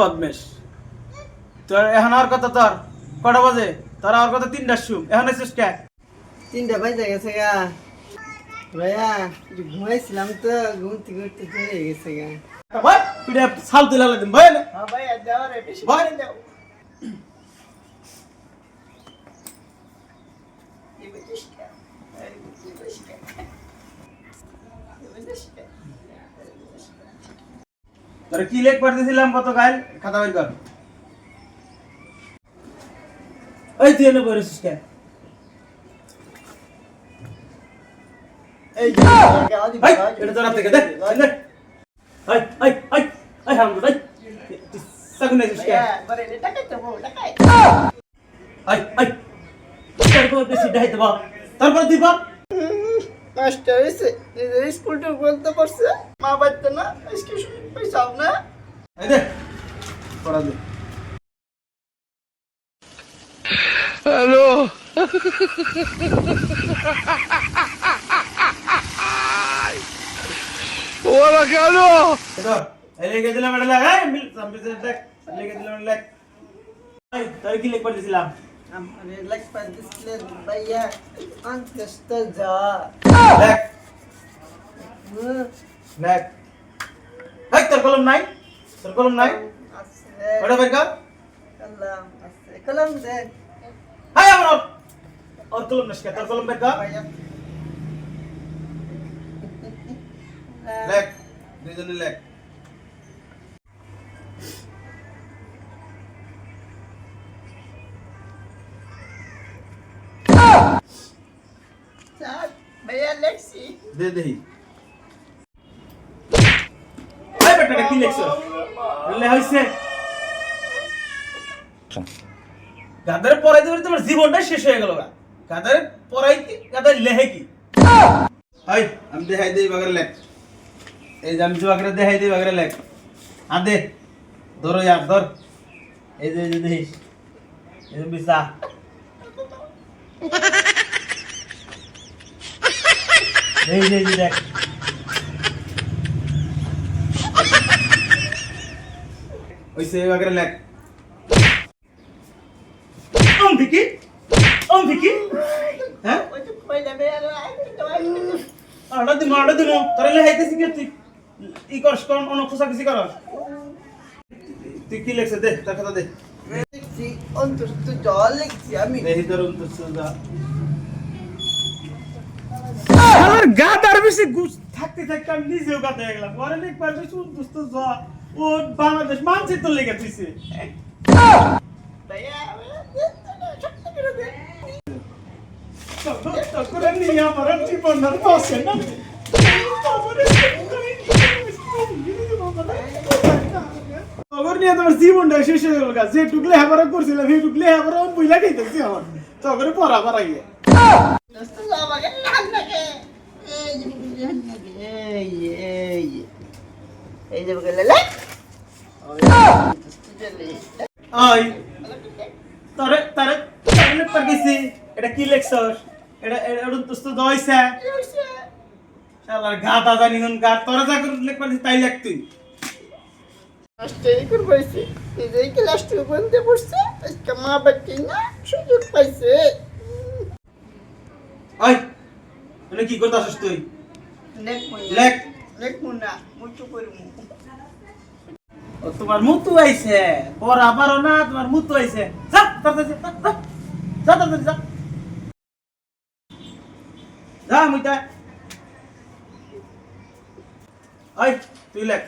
বদমেশ। তোর এখন আর কথা তোর? কটা বাজে? তোর আর কথা তিনটার সুম এখন এসেছিস কে? তিনটা বাজে গেছে গা। ভাইয়া ঘুমাইছিলাম তো ঘুরতে চলে গেছে গা। ভাই পিঠে সাল তুলে ভাই না। হ্যাঁ যাও রে বেশি ভাই। করে দাও। এই বুঝিস কে? এই বুঝিস কে? এই বুঝিস কে? তোর কি লেখ পাঠিয়েছিলাম গাইল খাতা বের কর। এই তুই এনে বলেছিস কে এই। এটা তোর থেকে দে দে এই এই এই এই এসেছিস বলে তো তোর কোন বেশি দেবা তারপর তুই বাপ নষ্ট হয়েছে নিজের স্কুলটা বলতে পারছে মা বাড়তে না স্কুল পয়সা না। দে পড়া দে। ধর, এই লিখে দিলাম এটা লেখ লিখে দিলাম লেখ। তোর কি লিখ পাঠিয়েছিলাম আমার লাগপা দিসলে ভাইয়া অন্তস্ত যা। লেখ লেখ এই তোর কলম নাই? তোর কলম নাই? ওটা বের কর। কলম আছে। কলম দে। হাই আমার ওর- কলম নষ্ট তোর কলম বের কর। লেখ দুইজনে লেখ এই বেটাটা কি লেখছ? বললে হইছে। গাদের পড়াইতে পড়াইতে তোমার জীবনটা শেষ হয়ে গেল গা। গাদের পড়াই কি গাদের লেহে কি? হাই আমি দেখাই দেই বাগরে লেখ। এই যে আমি বাগরে দেখাই দেই বাগরে লেখ। আ দে ধরো ইয়ার ধর। এই যে এই যে দেখিস। এই যে বিসা এই যে দেখ। ওইসে বাগরে লেখ। ওম ভিকি ওম ভিকি। হ্যাঁ? ওই তো কইলে তো আইতে আড়া দিমো আড়া দিমো। তোরা লেখাইতেছি কি তুই? ই করস কোন অন্য খোসা খুশি করস। তুই কি লেখছে দে তার কথা দে। লেখছি অন্তস্ত জল লেখছি আমি। দেহি ধরুন তো সুদা আমার গা তার বেশি গুছ থাকতে থাকতে আমি নিজেও গাতে গেলাম। পরে লিখ পারবে শুন দোস্ত যা। ও বাংলাদেশ মানচিত্র লেগে দিছে। ভাইয়া সত্যি করে দে। করে নিয়ে আমার জীবন আর বসে না। খবর নিয়ে তোমার জীবনটা শেষ হয়ে গেল যে টুকলে হেবারা করছিলাম সেই টুকলে হেবারা বুঝলা খাইতেছি আমার। তখন পড়া পড়া গিয়ে দোস্ত আমাকে নাম লাগে এই যে এই যে, এই যে। এই যে বলে লে দোস্ত চলে ওই তারে তারে তারে এটা কি লেখছস এটা এটা তোস্ত দইছে শালার গা দাদা নিহন গা তোরা যা করে লেখ পারছিস তাই লেখ তুই মাস্টারি করে পাইছে নিজেই ক্লাস টু বলতে পড়ছে আজকে মা বাচ্চি না সুযোগ পাইছে ওই কি করতাছিস তুই লেখ লেখ। মুন্না মুচু করে তোমার মুতু আইছে। পড়া আবার না তোমার মুতু আইছে। যা তাড়াতাড়ি যা, যা, তাড়াতাড়ি যা। যা মুইতা ওই তুই লেখ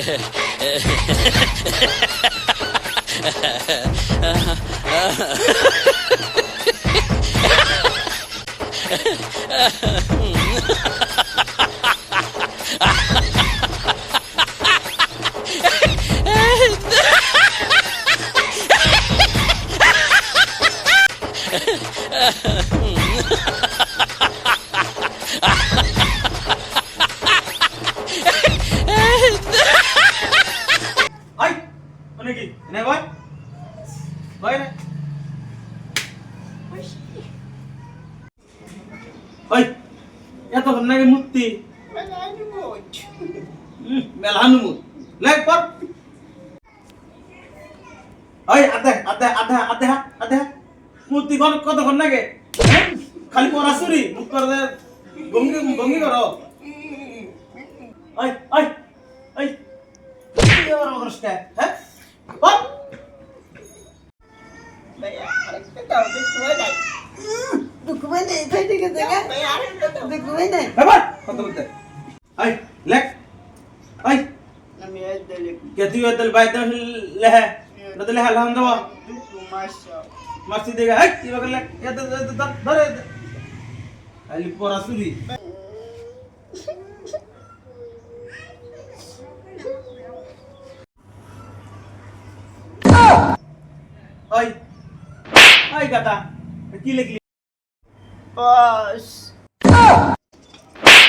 Ha ha ha! কোন কতক্ষণ লাগে? হ্যাঁ? খালি পড়াশুরি মুখ করে ভঙ্গি ভঙ্গি করো। আবার করছ কে হ্যাঁ? ওই কে তুই লেহে? লেহে লাহান দেওয়া মাসি দেগা হাই কি এত ধরে খালি পড়াশুরি ওই ওই গাতা কি লিখলি?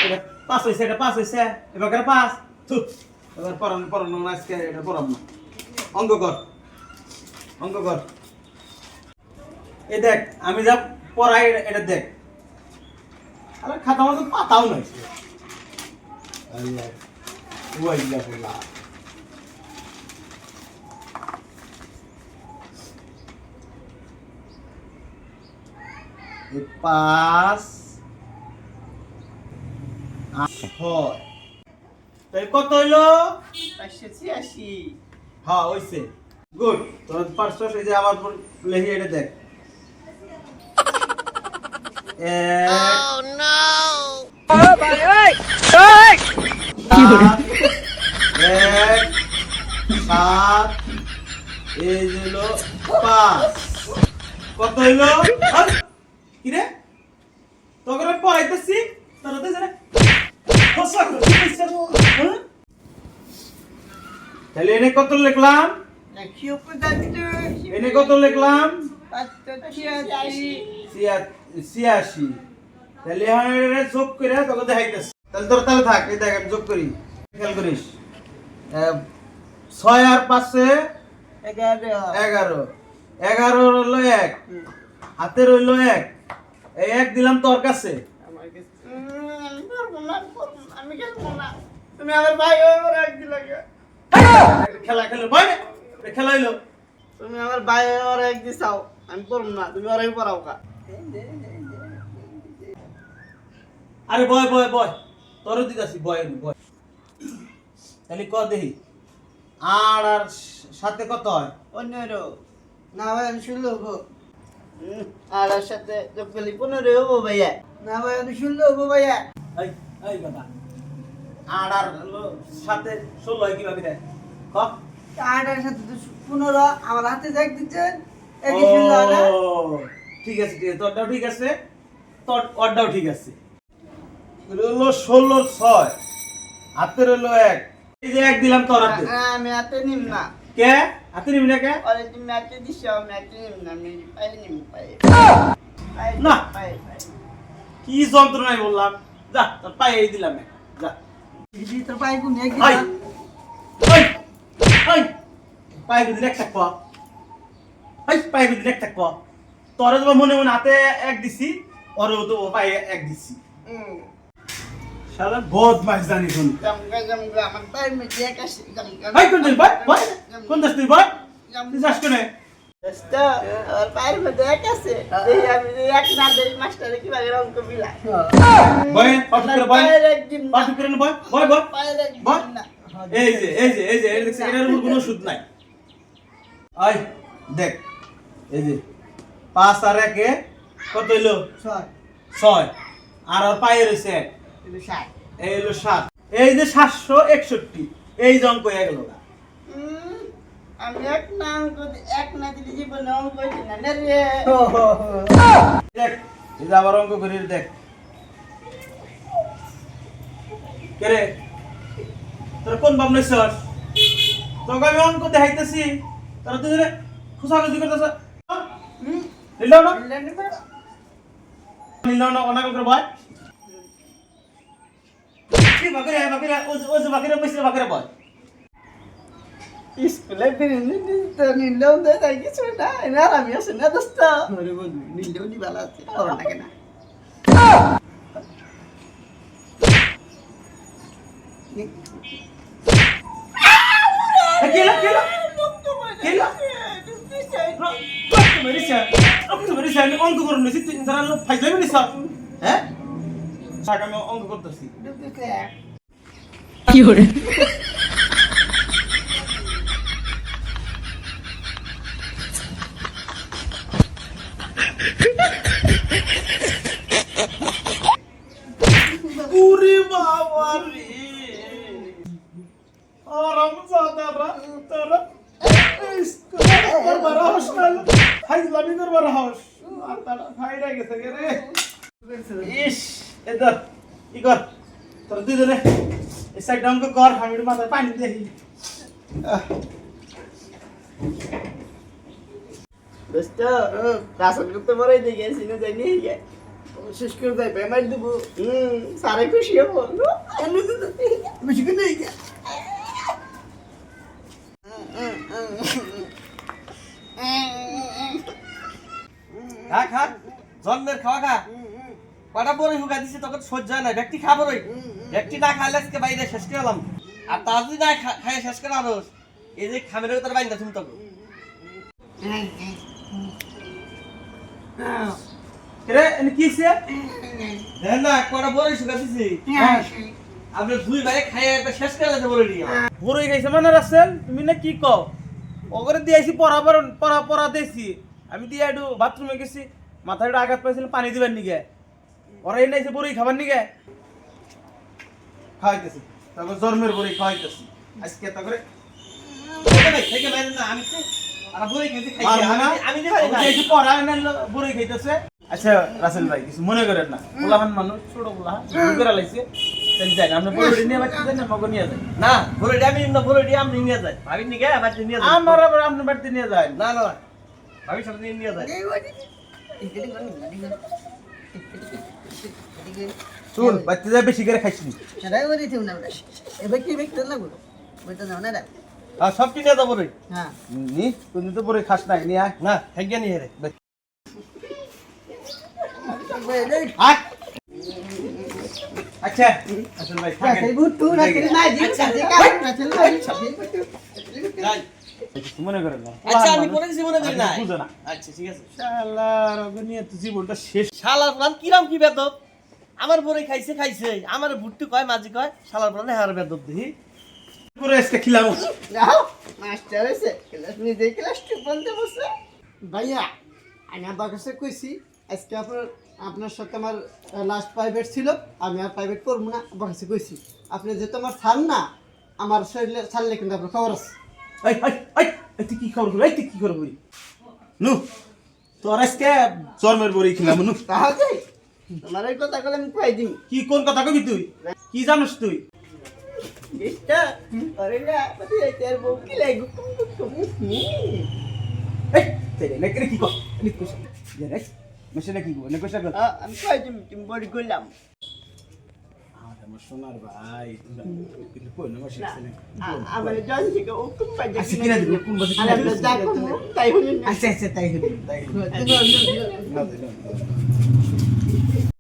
এটা পাস হয়েছে এটা পাস হয়েছে এবার পাস। থু। এবার পড়ানো পড়ানো আজকে এটা পড়াম না। অঙ্ক কর। অঙ্ক কর। এই দেখ আমি যা পড়াই এটা- দেখ। আরে খাতা মতো পাতাও নাই। আল্লাহ পাঁচ তাই কত হইল? হ্যাঁ হইছে। গুড তোর পাঁচশো যে আবার পর লেখি এটা দেখ। এক সাত এই হলো পাঁচ কত রে তোকে আমি পড়াইতেছি? তাহলে এনে কত লিখলাম এনে কত লিখলাম ছিয়াশি। তাহলে এখন যোগ করে তোকে দেখাইতেছি তাহলে তোর তাহলে থাক এই দেখ আমি যোগ করি। খেয়াল করিস। ছয় আর পাঁচে এগারো। এগারো। হলো এক। হাতের হইল এক। এই এক দিলাম তোর কাছে। তুমি আমার ভাই এক দিলা খেলা খেলো ভাই এটা খেলা তুমি আমার ভাই ওর এক দিছাও। আমি পড়ব না তুমি ওরাই পড়াও কা আরে বয় বয় বয়। তোরও দিতাছি বয় আমি বয়। তাহলে ক দেখি? আর আর সাথে কত হয়? পনেরো। না ভাই আমি শুনলো হব। আর ওর সাথে যোগ করলে পনেরো হব ভাইয়া। না ভাই আমি শুনলো হব ভাইয়া। এই এই কথা। আট আর হলো সাথে ষোলো হয় কীভাবে দেয়? ক? আটার সাথে তো পনেরো। আমার হাতে দেখ দিচ্ছেন। একই না ও, ঠিক আছে ঠিক আছে তোরটাও ঠিক আছে তোর ওরটাও ঠিক আছে। হলো ষোলো ছয় হাতের হলো এক। এই যে এক দিলাম তোর হাতে। আমি হাতে নিম না। কে? হাতে নিবি না কে? ওরে তুমি হাতে দিছ আমি হাতে নিম না আমি পায়ে নিম পায়ে। না। কি যন্ত্রণায় বললাম। যা তোর পায়ে এই দিলাম এক, যা। দিদি তোর পায়ে কোন এক হাই! পায়ে দিলে এক থাকব। পায়ে দিলে এক থাকব। তোরে তোমার মনে মনে হাতে এক দিছি ওরেও তো ও পায়ে এক দিছি। শালা বহুত মাছ জানি কোন। জামগা জামগা আমার জামগা হাই কোন দিন বয় বয় কোন দাস তুই বয় তুই যাস কোনে? দোস্ত আমার পায়ের মধ্যে এক আছে এই আমি এক না দেই মাস্টারে বয় পাঠক করে বয় পায়ের এক দিন না করে বয়। দিন না। এই যে এই যে এই যে কোনো সুদ নাই। আই দেখ এই যে। পাঁচ আর একে কত হইল? ছয়। আর আর পায়ে রয়েছে? এক এই হলো সাত। এই যে সাতশো একষট্টি এই যে অঙ্ক এক রে। দেখ যে আবার অঙ্ক করে দেখ। কে রে? তোর কোন নেছস তোকে আমি অঙ্ক দেখাইতেছি। তোরা তুই খুশাখুশি করতেছ হুম, নিল না বুঝলে নি বাবা? নিল না অনেক করে ভয় কি বাকিরে বাকিরে ওই ওই যে বাকিরে মিশ্রে বাকিরে ভয় স্কুলে বিরিয়ানি দিতে নিলেও দেয় তাই কিছু না এনার আমি আছে না দোস্ত আরে বন্ধু নিলেও মেরেছে রক্ত মেরেছে আমি অঙ্ক করুন নিছি তিন ধারা লোক ফাইজলামি নিছ হ্যাঁ থাক আমি অঙ্ক করতেছি উরে বাবা রে আরাম জাদারা তারা করবার হাস না ফাইজলামি করবার হাস মাথাটা ফাইড়া গেছে গে রে ইস এদর ই কর তোর ধরে এই সাইড অঙ্ক কর আমি মাথায় পানি শেষ করে দেয় পেমেন্ট দেবো হুম সারে খুশি হব বেশি জন্মের খাওয়া খা। কটা বড়ই হুকা দিছে তখন সহ্য হয় না ব্যক্তি খা বড়ই ব্যক্তি না খাইলে আজকে বাইরে শেষ করে এলাম। আর তা যদি না খাই শেষ করে আনোস এই যে খামের ভিতরে বাইন্দা তুমি তখন রে কি সে দেখেন না কটা বড়ই শুকা দিছি। আপনি দুই বাইরে খাই একটা শেষ করে দিতে বলে দিই বড়ই খাইছে মানে রাসেল তুমি না কি কও? ওগরে দিয়েছি পড়া পড়া পড়া দিয়েছি। আমি দিয়ে একটু বাথরুমে গেছি। মাথায় একটু আঘাত পাইছিল পানি দিবার নিগে ওরা এনে এসে বড়ই খাবার নিগে খাওয়াইতেছি। তারপর জন্মের বড়ি খাওয়াইতেছি। আজকে তারপরে আচ্ছা রাসেল ভাই কিছু মনে করেন না। পোলাহান মানুষ ছোট পোলাহান করে লাইছে। না আমরা বড়ি আবার নিয়ে যাই আমার আবার আপনার বাড়িতে নিয়ে যায় না না ভাবি সাথে নিয়ে যায় শুন বাচ্চা যায় বেশি করে খাইছি সেটাই বলি তুমি না এবার কি ব্যক্তি লাগল? বইটা নাও না রে আর সব কিনে যাব বড়ই হ্যাঁ। নি তুমি তো পরে খাস আয়। না হেগে নিয়ে রে আয়। আচ্ছা আসল ভাই থাকেন। বুট তুই না। না জি না চল মনে করেন না। আচ্ছা আমি করে দিছি মনে করি না বুঝো না। আচ্ছা ঠিক আছে। শালার ওকে তো জীবনটা শেষ। শালার প্রাণ কিরাম কি বেদব? আমার বড়ই খাইছে খাইছে। আমার ভুট্টু কয় মাঝি কয় শালার প্রাণে হার বেদব দেখি করে আজকে খিলাম। যাও মাস্টার এসে ক্লাস নিজে ক্লাস টু বলতে বসে ভাইয়া আমি আবার কাছে কইছি আজকে আপনার আপনার সাথে আমার লাস্ট প্রাইভেট ছিল আমি আর প্রাইভেট করব না কাছে কইছি। আপনি যেহেতু আমার ছাড় না আমার শরীরে ছাড়লে কিন্তু আপনার খবর আছে। এই এই এই তুই কি খবর করি এই তুই কি খবর করি নু তোর আজকে জন্মের বড়ি খিলাম নু তাহলে? তোমার এই কথা কলে আমি কই দিই কি কোন কথা কবি তুই? কি জানিস তুই? এটা আরে না মানে এর বউ কি লাগু? এই তেরে না করে কি কর? নি দে রে মেশে না কি গো না গো আমি কই দিই তুমি বড় করলাম আমার সোনার ভাই তোরা কিন্তু কই না মাসে আমার জান থেকে ও খুব পাই আচ্ছা কিনা দিবি কোন বসে আরে কিনা দিবি দেখো তাই হলো আচ্ছা আচ্ছা তাই হলো তাই হলো না না, না, না।